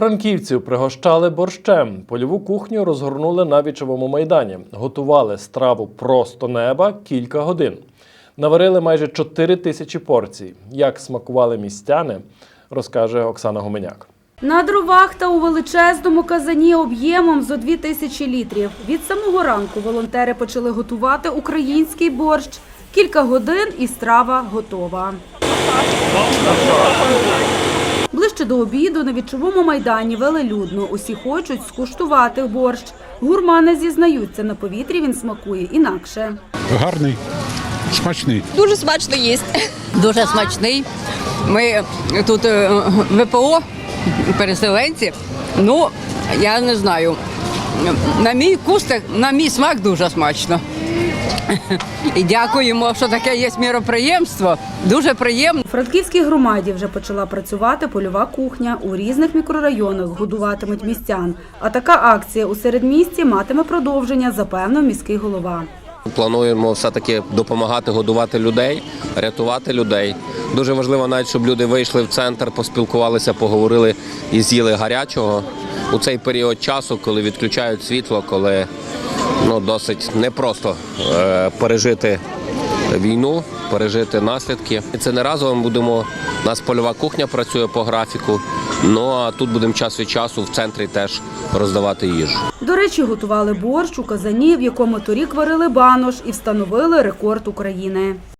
Франківців пригощали борщем. Польову кухню розгорнули на вічовому майдані. Готували страву просто неба кілька годин. Наварили майже 4 тисячі порцій. Як смакували містяни, розкаже Оксана Гуменяк. На дровах та у величезному казані об'ємом зо 2 тисячі літрів. Від самого ранку волонтери почали готувати український борщ. Кілька годин і страва готова. Ближче до обіду на вічовому майдані велелюдно. Усі хочуть скуштувати борщ. Гурмани зізнаються, на повітрі він смакує інакше. Гарний, смачний. Дуже смачно їсти. Дуже смачний. Ми тут е, ВПО, переселенці. Ну, я не знаю. На мій вкус, так- на мій смак дуже смачно. І дякуємо, що таке є міроприємство. Дуже приємно. У Франківській громаді вже почала працювати польова кухня. У різних мікрорайонах годуватимуть містян. А така акція у середмісті матиме продовження, запевнив міський голова. Плануємо все-таки допомагати годувати людей, рятувати людей. Дуже важливо навіть, щоб люди вийшли в центр, поспілкувалися, поговорили і з'їли гарячого у цей період часу, коли відключають світло, коли ну, досить непросто е, пережити війну, пережити наслідки. Це не разово ми будемо. У нас польова кухня працює по графіку. Ну а тут будемо час від часу в центрі теж роздавати їжу. До речі, готували борщ у казані, в якому торік варили банош і встановили рекорд України.